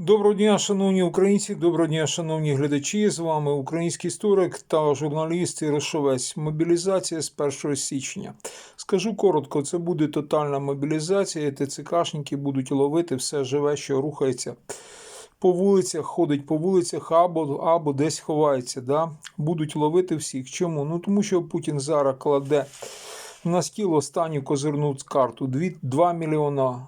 Доброго дня, шановні українці, доброго дня, шановні глядачі. З вами український історик та журналіст Ірошовець. Мобілізація з 1 січня. Скажу коротко: це буде тотальна мобілізація. ТЦКшники будуть ловити все живе, що рухається по вулицях, ходить по вулицях або, або десь ховається. Да? Будуть ловити всіх. Чому? Ну тому що Путін зараз кладе на стіл останню козирну карту 2, 2 мільйона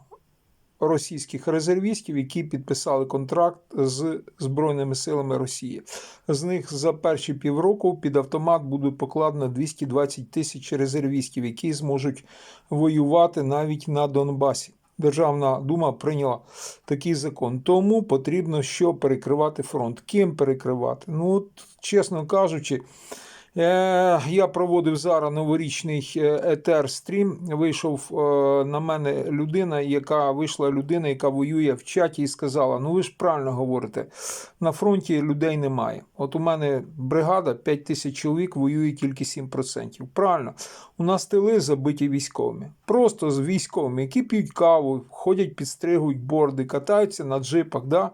російських резервістів, які підписали контракт з Збройними силами Росії. З них за перші півроку під автомат буде покладено 220 тисяч резервістів, які зможуть воювати навіть на Донбасі. Державна дума прийняла такий закон. Тому потрібно що перекривати фронт. Ким перекривати? Ну, от, чесно кажучи, Я проводив зараз новорічний е, етер стрім. Вийшов е, на мене людина, яка вийшла людина, яка воює в чаті і сказала: Ну ви ж правильно говорите, на фронті людей немає. От у мене бригада 5 тисяч чоловік воює тільки 7%. Правильно, у нас тили забиті військовими. Просто з військовими, які п'ють каву, ходять, підстригують борди, катаються на джипах, да?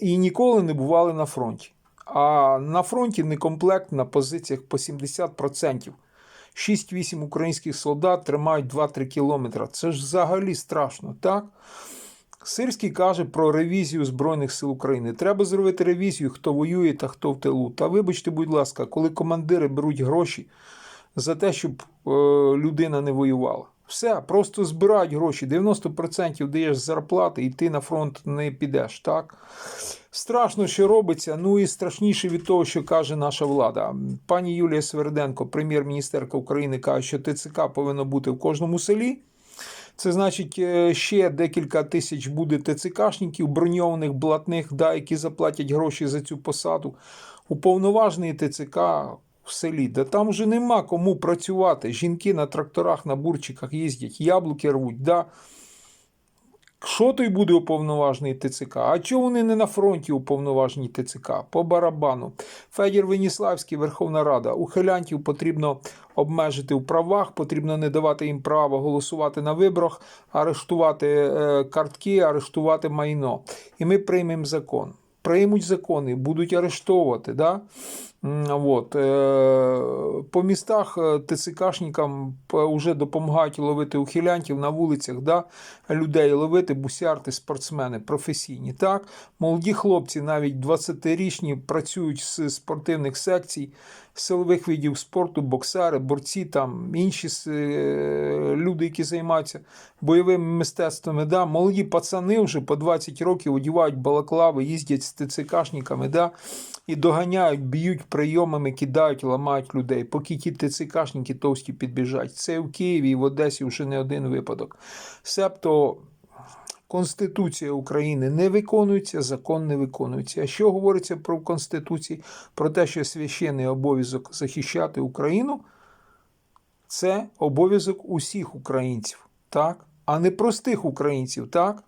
і ніколи не бували на фронті. А на фронті некомплект на позиціях по 70%. 6-8 українських солдат тримають 2-3 кілометри. Це ж взагалі страшно, так? Сирський каже про ревізію Збройних сил України. Треба зробити ревізію, хто воює та хто в тилу. Та вибачте, будь ласка, коли командири беруть гроші за те, щоб е, людина не воювала. Все, просто збирають гроші. 90% даєш зарплати, і ти на фронт не підеш. так? Страшно, що робиться. Ну і страшніше від того, що каже наша влада. Пані Юлія Сверденко, прем'єр-міністерка України, каже, що ТЦК повинно бути в кожному селі. Це значить, е, ще декілька тисяч буде ТЦКшників, броньованих, блатних, да, які заплатять гроші за цю посаду. Уповноважений ТЦК в селі, де там вже нема кому працювати. Жінки на тракторах, на бурчиках їздять, яблуки рвуть. Да? Що той буде уповноважений ТЦК? А чого вони не на фронті уповноважені ТЦК? По барабану. Федір Веніславський, Верховна Рада. Ухилянтів потрібно обмежити в правах, потрібно не давати їм права голосувати на виборах, арештувати е, картки, арештувати майно. І ми приймемо закон. Приймуть закони, будуть арештовувати. Да? От. е, По містах е, ТЦКшникам вже допомагають ловити ухилянтів на вулицях, да? людей ловити, бусярти, спортсмени професійні. Так? Молоді хлопці, навіть 20-річні, працюють з спортивних секцій, силових видів спорту, боксери, борці, там, інші е, люди, які займаються бойовими мистецтвами. Да? Молоді пацани вже по 20 років одівають балаклави, їздять з ТЦКшниками да? і доганяють, б'ють прийомами, кидають, ламають людей. Поки ті ТЦКшники товсті підбіжать. Це в Києві і в Одесі вже не один випадок. Себто Конституція України не виконується, закон не виконується. А що говориться про Конституції? Про те, що священний обов'язок захищати Україну це обов'язок усіх українців, так? а не простих українців, так?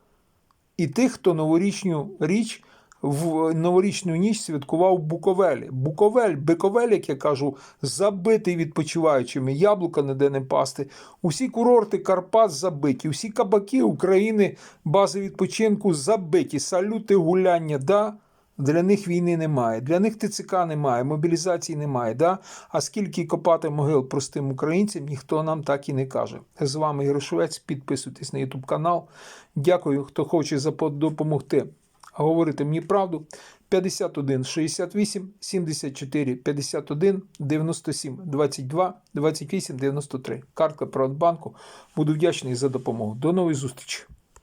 І тих, хто новорічну річ в новорічну ніч святкував Буковелі. Буковель, Биковель, як я кажу, забитий відпочиваючими, яблука ніде не пасти. Усі курорти Карпат забиті, усі кабаки України, бази відпочинку забиті, салюти, гуляння. Да? Для них війни немає, для них ТЦК немає, мобілізації немає. Да? А скільки копати могил простим українцям, ніхто нам так і не каже. З вами Грошовець. Підписуйтесь на YouTube канал. Дякую, хто хоче допомогти говорити мені правду. 51 68 74 51 97 22 28 93. Картка Приватбанку. Буду вдячний за допомогу. До нової зустрічі.